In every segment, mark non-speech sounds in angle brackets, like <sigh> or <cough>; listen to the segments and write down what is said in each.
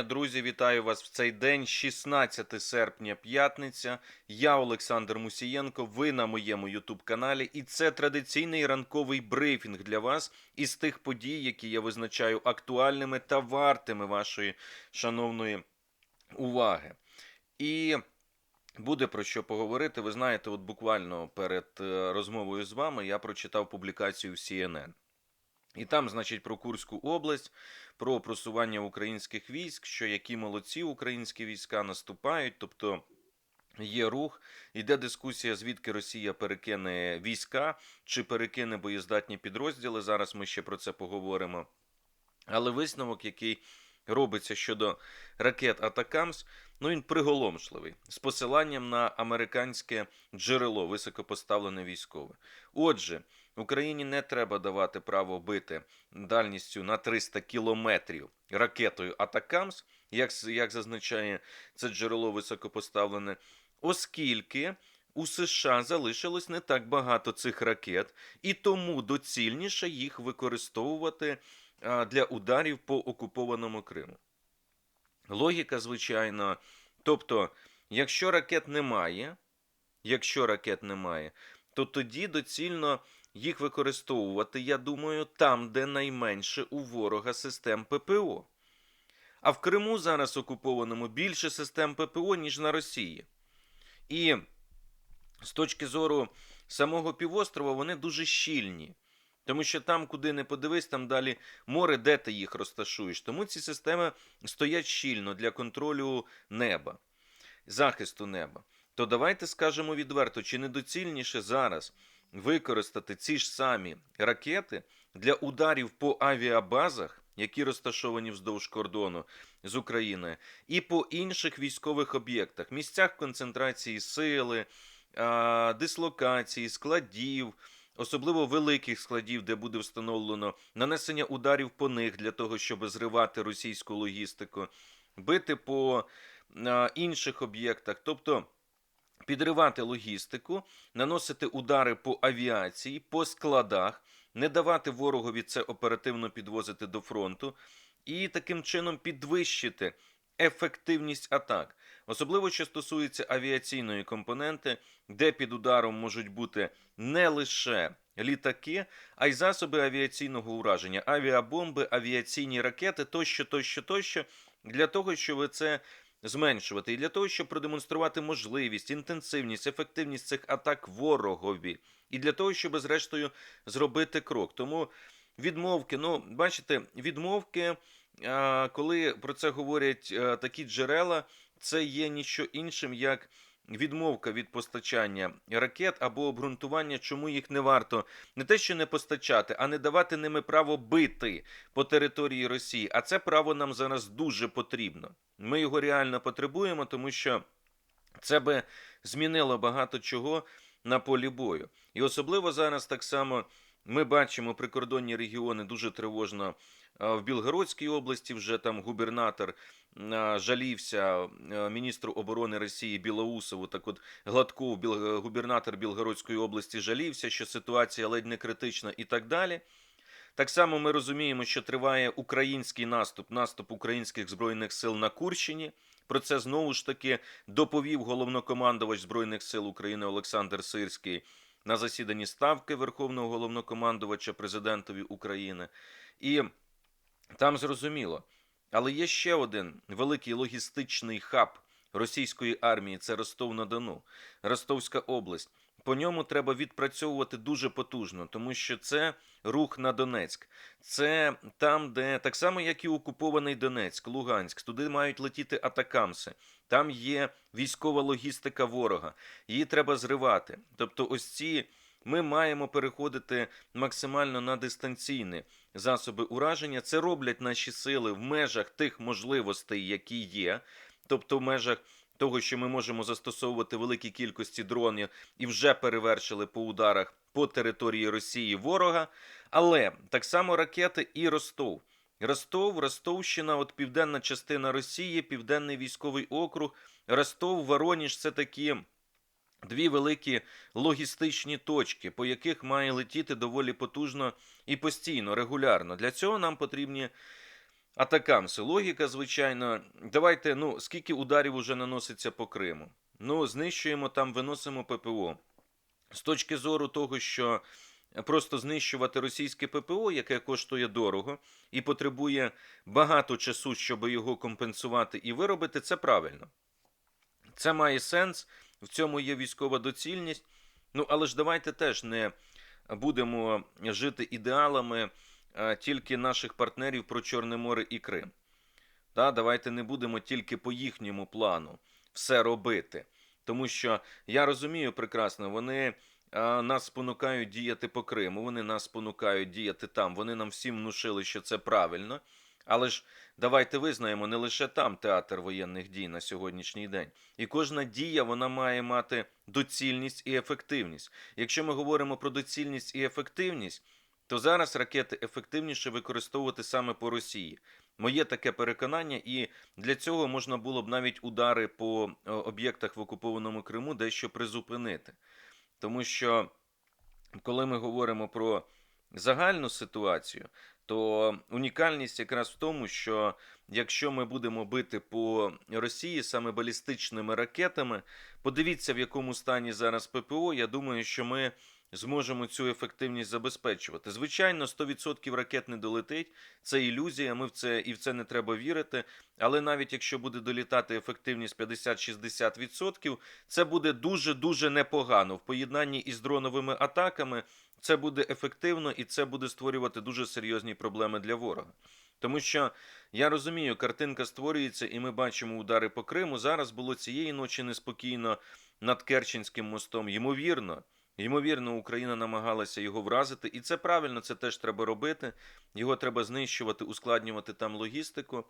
Друзі, вітаю вас в цей день, 16 серпня, п'ятниця. Я Олександр Мусієнко. Ви на моєму Ютуб каналі, і це традиційний ранковий брифінг для вас із тих подій, які я визначаю актуальними та вартими вашої шановної уваги. І буде про що поговорити. Ви знаєте, от буквально перед е, розмовою з вами я прочитав публікацію в CNN. І там, значить, про Курську область, про просування українських військ, що які молодці українські війська наступають, тобто. Є рух, йде дискусія, звідки Росія перекине війська чи перекине боєздатні підрозділи. Зараз ми ще про це поговоримо. Але висновок, який робиться щодо ракет Атакамс, ну він приголомшливий з посиланням на американське джерело, високопоставлене військове. Отже, Україні не треба давати право бити дальністю на 300 кілометрів ракетою Атакамс, як, як зазначає це джерело високопоставлене, оскільки у США залишилось не так багато цих ракет, і тому доцільніше їх використовувати для ударів по окупованому Криму. Логіка, звичайно. Тобто, якщо ракет немає, якщо ракет немає, то тоді доцільно їх використовувати, я думаю, там, де найменше у ворога систем ППО. А в Криму зараз окупованому більше систем ППО, ніж на Росії. І з точки зору самого півострова вони дуже щільні. Тому що там, куди не подивись, там далі море, де ти їх розташуєш. Тому ці системи стоять щільно для контролю неба, захисту неба. То давайте скажемо відверто, чи недоцільніше зараз використати ці ж самі ракети для ударів по авіабазах, які розташовані вздовж кордону з Україною, і по інших військових об'єктах, місцях концентрації сили, дислокації, складів. Особливо великих складів, де буде встановлено нанесення ударів по них для того, щоб зривати російську логістику, бити по а, інших об'єктах, тобто підривати логістику, наносити удари по авіації, по складах, не давати ворогові це оперативно підвозити до фронту і таким чином підвищити ефективність атак. Особливо, що стосується авіаційної компоненти, де під ударом можуть бути не лише літаки, а й засоби авіаційного ураження, авіабомби, авіаційні ракети тощо, тощо, тощо, для того, щоб це зменшувати, і для того, щоб продемонструвати можливість, інтенсивність, ефективність цих атак ворогові, і для того, щоб, зрештою, зробити крок. Тому відмовки, ну, бачите, відмовки, коли про це говорять такі джерела, це є ніщо іншим, як. Відмовка від постачання ракет або обґрунтування, чому їх не варто не те, що не постачати, а не давати ними право бити по території Росії. А це право нам зараз дуже потрібно. Ми його реально потребуємо, тому що це би змінило багато чого на полі бою. І особливо зараз так само ми бачимо прикордонні регіони дуже тривожно в Білгородській області. Вже там губернатор жалівся міністру оборони Росії Білоусову. Так, от Гладков, губернатор Білгородської області, жалівся, що ситуація ледь не критична і так далі. Так само ми розуміємо, що триває український наступ, наступ українських збройних сил на Курщині. Про це знову ж таки доповів головнокомандувач Збройних сил України Олександр Сирський на засіданні ставки Верховного головнокомандувача президентові України. І там зрозуміло. Але є ще один великий логістичний хаб російської армії це Ростов на Дону, Ростовська область. По ньому треба відпрацьовувати дуже потужно, тому що це рух на Донецьк. Це там, де так само, як і окупований Донецьк, Луганськ, туди мають летіти атакамси. Там є військова логістика ворога. Її треба зривати. Тобто, ось ці ми маємо переходити максимально на дистанційні засоби ураження. Це роблять наші сили в межах тих можливостей, які є, тобто в межах. Того, що ми можемо застосовувати великі кількості дронів і вже перевершили по ударах по території Росії ворога, але так само ракети і Ростов. Ростов, Ростовщина, от південна частина Росії, Південний військовий округ, Ростов, Вороніж це такі дві великі логістичні точки, по яких має летіти доволі потужно і постійно, регулярно. Для цього нам потрібні Атакамси. Логіка, звичайно. Давайте, ну, скільки ударів уже наноситься по Криму? Ну, знищуємо там, виносимо ППО. З точки зору того, що просто знищувати російське ППО, яке коштує дорого і потребує багато часу, щоб його компенсувати і виробити, це правильно. Це має сенс, в цьому є військова доцільність. Ну, але ж давайте теж не будемо жити ідеалами е, тільки наших партнерів про Чорне море і Крим. Да, давайте не будемо тільки по їхньому плану все робити. Тому що я розумію прекрасно, вони а, нас спонукають діяти по Криму, вони нас спонукають діяти там. Вони нам всім внушили, що це правильно. Але ж давайте визнаємо, не лише там театр воєнних дій на сьогоднішній день. І кожна дія вона має мати доцільність і ефективність. Якщо ми говоримо про доцільність і ефективність, то зараз ракети ефективніше використовувати саме по Росії. Моє таке переконання, і для цього можна було б навіть удари по е, об'єктах в окупованому Криму дещо призупинити. Тому що, коли ми говоримо про загальну ситуацію, то унікальність якраз в тому, що якщо ми будемо бити по Росії саме балістичними ракетами, подивіться, в якому стані зараз ППО. Я думаю, що ми зможемо цю ефективність забезпечувати. Звичайно, 100% ракет не долетить. Це ілюзія. Ми в це і в це не треба вірити. Але навіть якщо буде долітати ефективність 50-60%, це буде дуже дуже непогано в поєднанні із дроновими атаками. Це буде ефективно і це буде створювати дуже серйозні проблеми для ворога. Тому що я розумію, картинка створюється, і ми бачимо удари по Криму. Зараз було цієї ночі неспокійно над Керченським мостом. Ймовірно, ймовірно, Україна намагалася його вразити, і це правильно, це теж треба робити. Його треба знищувати, ускладнювати там логістику.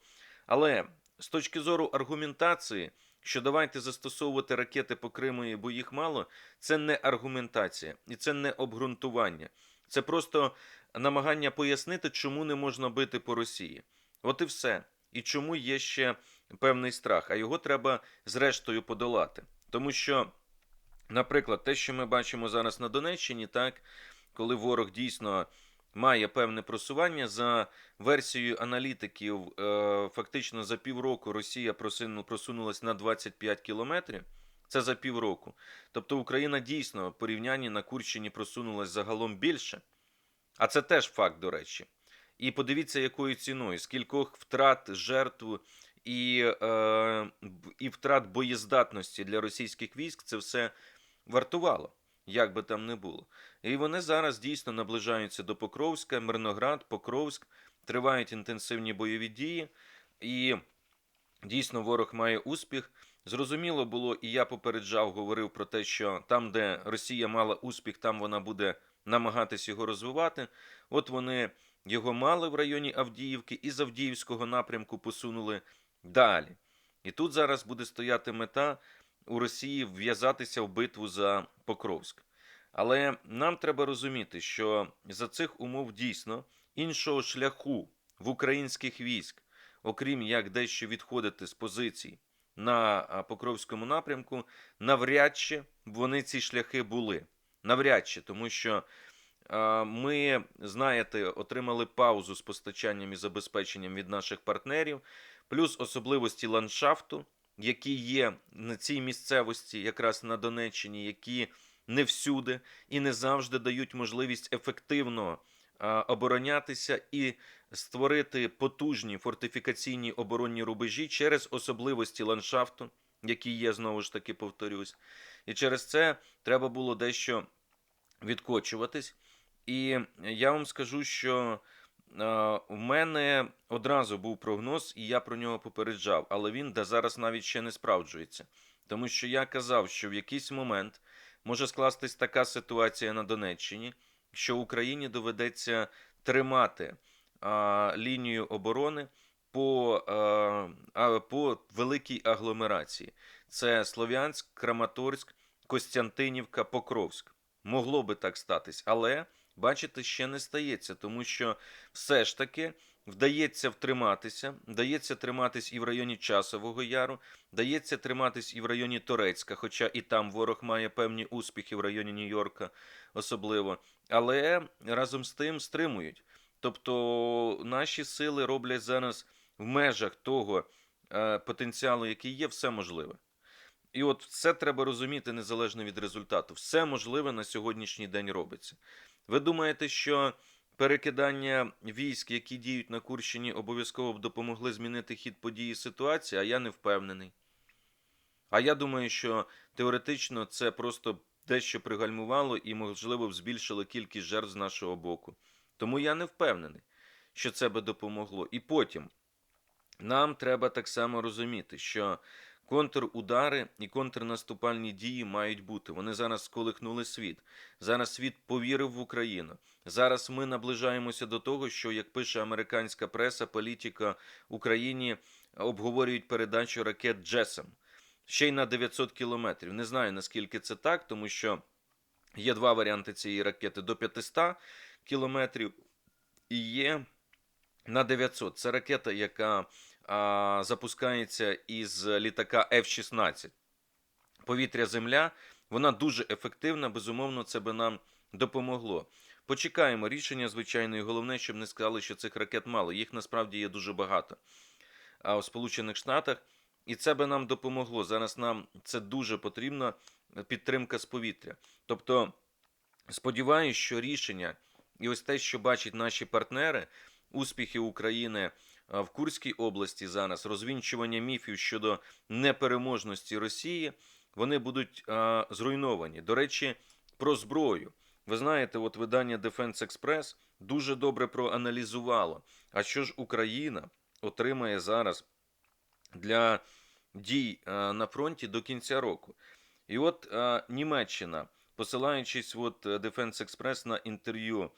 Але з точки зору аргументації, що давайте застосовувати ракети по Криму, бо їх мало, це не аргументація і це не обґрунтування. Це просто намагання пояснити, чому не можна бити по Росії. От і все. І чому є ще певний страх, а його треба зрештою подолати. Тому що, наприклад, те, що ми бачимо зараз на Донеччині, так, коли ворог дійсно має певне просування, за версією аналітиків, е, фактично за півроку Росія просунулась на 25 кілометрів. Це за півроку. Тобто Україна дійсно в порівнянні на Курщині просунулась загалом більше. А це теж факт, до речі. І подивіться, якою ціною, скількох втрат, жертв і, е, і втрат боєздатності для російських військ це все вартувало, як би там не було. І вони зараз дійсно наближаються до Покровська, Мирноград, Покровськ, тривають інтенсивні бойові дії, і дійсно ворог має успіх. Зрозуміло було, і я попереджав, говорив про те, що там, де Росія мала успіх, там вона буде намагатись його розвивати. От вони його мали в районі Авдіївки і з Авдіївського напрямку посунули далі. І тут зараз буде стояти мета у Росії в'язатися в битву за Покровськ. Але нам треба розуміти, що за цих умов дійсно іншого шляху в українських військ, окрім як дещо відходити з позицій на Покровському напрямку, навряд чи вони ці шляхи були. Навряд чи, тому що ми, знаєте, отримали паузу з постачанням і забезпеченням від наших партнерів, плюс особливості ландшафту, які є на цій місцевості, якраз на Донеччині, які не всюди і не завжди дають можливість ефективно оборонятися і створити потужні фортифікаційні оборонні рубежі через особливості ландшафту, які є, знову ж таки, повторюсь. І через це треба було дещо відкочуватись. І я вам скажу, що е, в мене одразу був прогноз, і я про нього попереджав, але він да, зараз навіть ще не справджується. Тому що я казав, що в якийсь момент може скластись така ситуація на Донеччині, що Україні доведеться тримати а, лінію оборони по, а, а, по великій агломерації. Це Слов'янськ, Краматорськ, Костянтинівка, Покровськ. Могло би так статись, але бачите, ще не стається, тому що все ж таки вдається втриматися, вдається триматись і в районі Часового Яру, вдається триматись і в районі Торецька, хоча і там ворог має певні успіхи в районі Нью-Йорка, особливо. Але разом з тим стримують. Тобто наші сили роблять зараз в межах того е, потенціалу, який є, все можливе. І от це треба розуміти незалежно від результату. Все можливе на сьогоднішній день робиться. Ви думаєте, що перекидання військ, які діють на Курщині, обов'язково б допомогли змінити хід події ситуації, а я не впевнений. А я думаю, що теоретично це просто дещо пригальмувало і, можливо, б збільшило кількість жертв з нашого боку. Тому я не впевнений, що це би допомогло. І потім нам треба так само розуміти, що контрудари і контрнаступальні дії мають бути. Вони зараз сколихнули світ. Зараз світ повірив в Україну. Зараз ми наближаємося до того, що, як пише американська преса, політика Україні обговорюють передачу ракет Джесем ще й на 900 кілометрів. Не знаю наскільки це так, тому що є два варіанти цієї ракети до 500 кілометрів і є на 900. Це ракета, яка запускається із літака F-16. Повітря Земля. Вона дуже ефективна. Безумовно, це би нам допомогло. Почекаємо рішення, звичайно, і головне, щоб не сказали, що цих ракет мало. Їх насправді є дуже багато. А у Сполучених Штатах. І це би нам допомогло. Зараз нам це дуже потрібна підтримка з повітря. Тобто, сподіваюся, що рішення і ось те, що бачать наші партнери, успіхи України в Курській області зараз, розвінчування міфів щодо непереможності Росії, вони будуть а, зруйновані. До речі, про зброю. Ви знаєте, от видання Defense Express дуже добре проаналізувало. А що ж Україна отримає зараз для дій е, на фронті до кінця року. І от е, Німеччина, посилаючись от Defense Express на інтерв'ю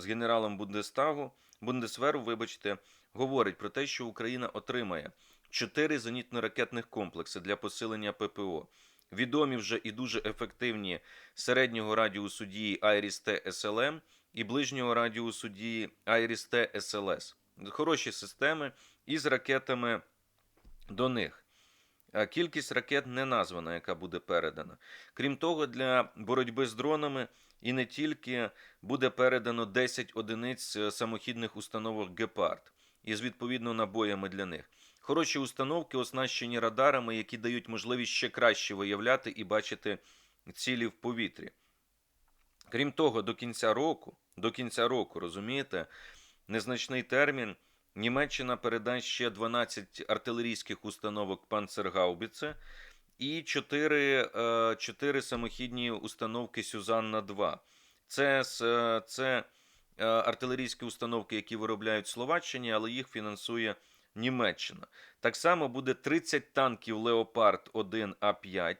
з генералом Бундестагу, Бундесверу, вибачте, говорить про те, що Україна отримає чотири зенітно-ракетних комплекси для посилення ППО. Відомі вже і дуже ефективні середнього радіусу дії Айріс-Т СЛМ і ближнього радіусу дії Айріс-Т СЛС. Хороші системи із ракетами до них. Кількість ракет не названа, яка буде передана. Крім того, для боротьби з дронами і не тільки буде передано 10 одиниць е, самохідних установок Гепард із відповідно набоями для них. Хороші установки, оснащені радарами, які дають можливість ще краще виявляти і бачити цілі в повітрі. Крім того, до кінця року, до кінця року, розумієте, незначний термін. Німеччина передасть ще 12 артилерійських установок Панцергаубіце і 4 4 е, самохідні установки Сюзанна 2. Це е, це е, артилерійські установки, які виробляють Словаччині, але їх фінансує Німеччина. Так само буде 30 танків Леопард 1 А5.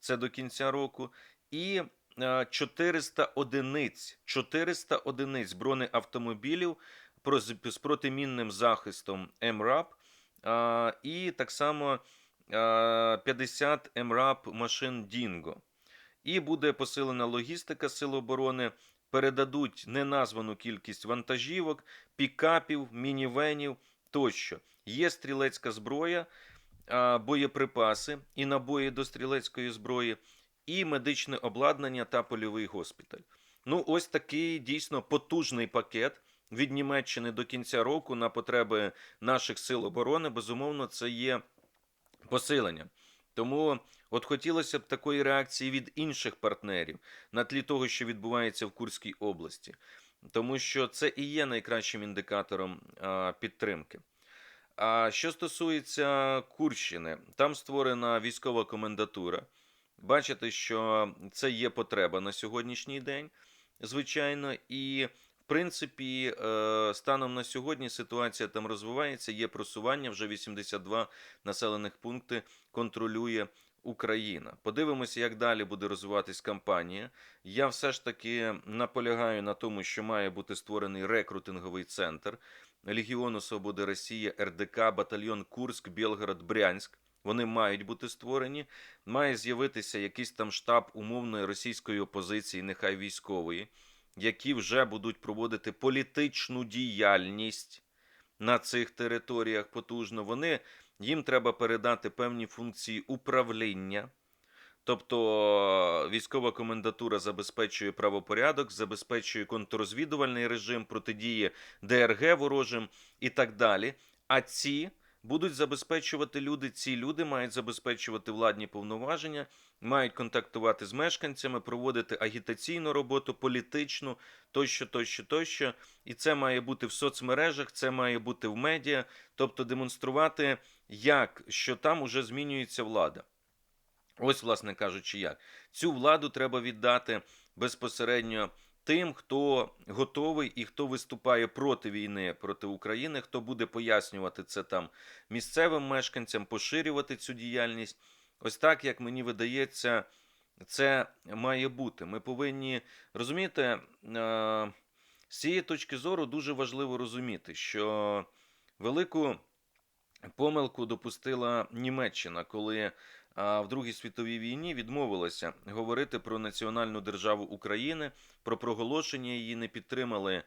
Це до кінця року. І 400 одиниць 400 одиниць бронеавтомобілів з протимінним захистом МРАП і так само 50 МРАП машин Дінго. І буде посилена логістика Сил оборони. Передадуть неназвану кількість вантажівок, пікапів, мінівенів тощо. Є стрілецька зброя, боєприпаси і набої до стрілецької зброї, і медичне обладнання та польовий госпіталь. Ну, ось такий дійсно потужний пакет від Німеччини до кінця року на потреби наших сил оборони, безумовно, це є посилення. Тому от хотілося б такої реакції від інших партнерів на тлі того, що відбувається в Курській області, тому що це і є найкращим індикатором підтримки. А що стосується Курщини, там створена військова комендатура. Бачите, що це є потреба на сьогоднішній день, звичайно, і принципі, е, станом на сьогодні ситуація там розвивається. Є просування вже 82 населених пункти контролює. Україна. Подивимося, як далі буде розвиватись кампанія. Я все ж таки наполягаю на тому, що має бути створений рекрутинговий центр Легіону Свободи Росії, РДК, батальйон Курськ, Білгород, Брянськ. Вони мають бути створені. Має з'явитися якийсь там штаб умовної російської опозиції, нехай військової які вже будуть проводити політичну діяльність на цих територіях потужно, вони їм треба передати певні функції управління. Тобто військова комендатура забезпечує правопорядок, забезпечує контррозвідувальний режим, протидіє ДРГ ворожим і так далі. А ці будуть забезпечувати люди. Ці люди мають забезпечувати владні повноваження, мають контактувати з мешканцями, проводити агітаційну роботу, політичну, тощо, тощо, тощо. І це має бути в соцмережах, це має бути в медіа, тобто демонструвати, як що там уже змінюється влада. Ось, власне кажучи, як цю владу треба віддати безпосередньо тим, хто готовий і хто виступає проти війни проти України, хто буде пояснювати це там місцевим мешканцям, поширювати цю діяльність. Ось так, як мені видається, це має бути. Ми повинні розумієте, е, з цієї точки зору дуже важливо розуміти, що велику помилку допустила Німеччина, коли в Другій світовій війні відмовилася говорити про національну державу України, про проголошення її не підтримали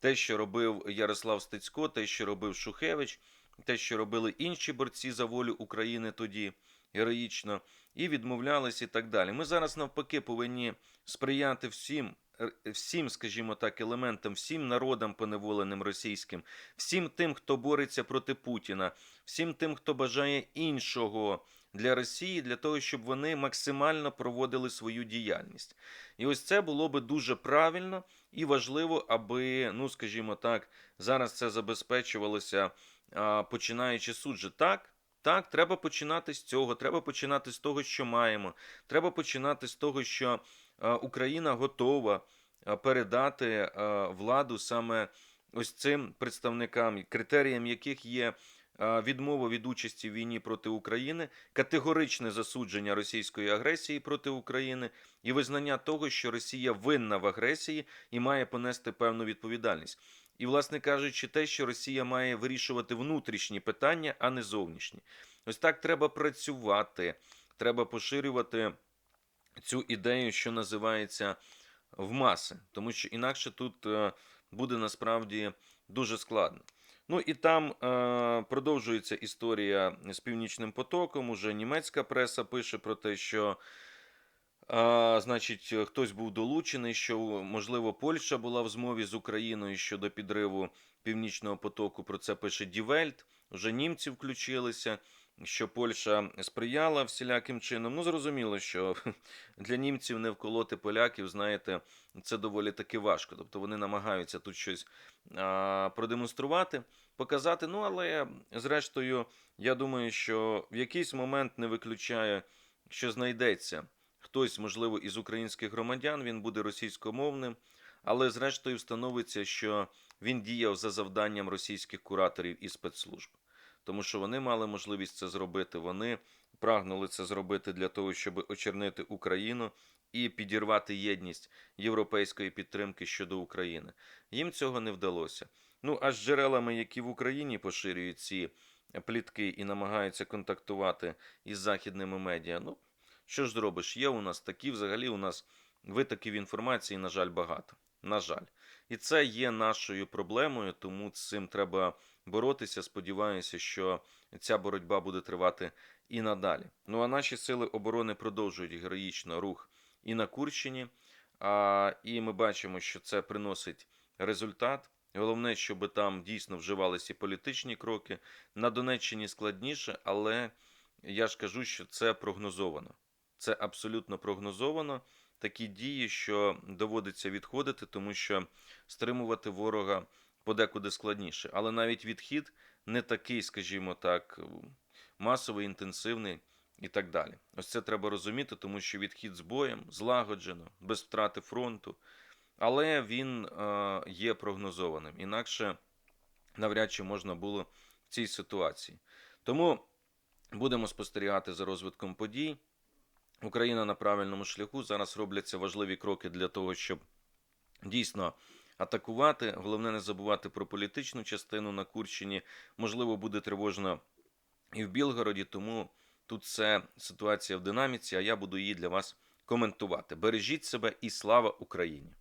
те, що робив Ярослав Стецько, те, що робив Шухевич, те, що робили інші борці за волю України тоді героїчно, і відмовлялись і так далі. Ми зараз навпаки повинні сприяти всім. е, Всім, скажімо так, елементам, всім народам поневоленим російським, всім тим, хто бореться проти Путіна, всім тим, хто бажає іншого для Росії, для того, щоб вони максимально проводили свою діяльність. І ось це було би дуже правильно і важливо, аби, ну скажімо так, зараз це забезпечувалося, починаючи суд же. Так, так, треба починати з цього, треба починати з того, що маємо. Треба починати з того, що Україна готова передати владу саме ось цим представникам, критерієм яких є відмова від участі в війні проти України, категоричне засудження російської агресії проти України і визнання того, що Росія винна в агресії і має понести певну відповідальність. І, власне кажучи, те, що Росія має вирішувати внутрішні питання, а не зовнішні. Ось так треба працювати, треба поширювати цю ідею, що називається в маси, тому що інакше тут е, буде насправді дуже складно. Ну і там е, продовжується історія з Північним потоком. Уже німецька преса пише про те, що а, значить, хтось був долучений, що можливо Польща була в змові з Україною щодо підриву Північного потоку. Про це пише Дівельт. Вже німці включилися, що Польща сприяла всіляким чином. Ну, зрозуміло, що <laughs> для німців не вколоти поляків, знаєте, це доволі таки важко. Тобто вони намагаються тут щось а, продемонструвати, показати. Ну, але зрештою, я думаю, що в якийсь момент не виключає, що знайдеться хтось, можливо, із українських громадян, він буде російськомовним, але зрештою встановиться, що він діяв за завданням російських кураторів і спецслужб, тому що вони мали можливість це зробити. Вони прагнули це зробити для того, щоб очернити Україну і підірвати єдність європейської підтримки щодо України. Їм цього не вдалося. Ну а з джерелами, які в Україні поширюють ці плітки і намагаються контактувати із західними медіа, ну що ж зробиш? Є у нас такі, взагалі, у нас витоків інформації, на жаль, багато. На жаль. І це є нашою проблемою, тому з цим треба боротися. Сподіваюся, що ця боротьба буде тривати і надалі. Ну а наші сили оборони продовжують героїчно рух і на Курщині. А, І ми бачимо, що це приносить результат. Головне, щоб там дійсно вживалися політичні кроки. На Донеччині складніше, але я ж кажу, що це прогнозовано. Це абсолютно прогнозовано. Такі дії, що доводиться відходити, тому що стримувати ворога подекуди складніше. Але навіть відхід не такий, скажімо так, масовий, інтенсивний і так далі. Ось це треба розуміти, тому що відхід з боєм злагоджено, без втрати фронту, але він е, є прогнозованим. Інакше навряд чи можна було в цій ситуації. Тому будемо спостерігати за розвитком подій. Україна на правильному шляху. Зараз робляться важливі кроки для того, щоб дійсно атакувати. Головне не забувати про політичну частину на Курщині. Можливо, буде тривожно і в Білгороді, тому тут це ситуація в динаміці, а я буду її для вас коментувати. Бережіть себе і слава Україні!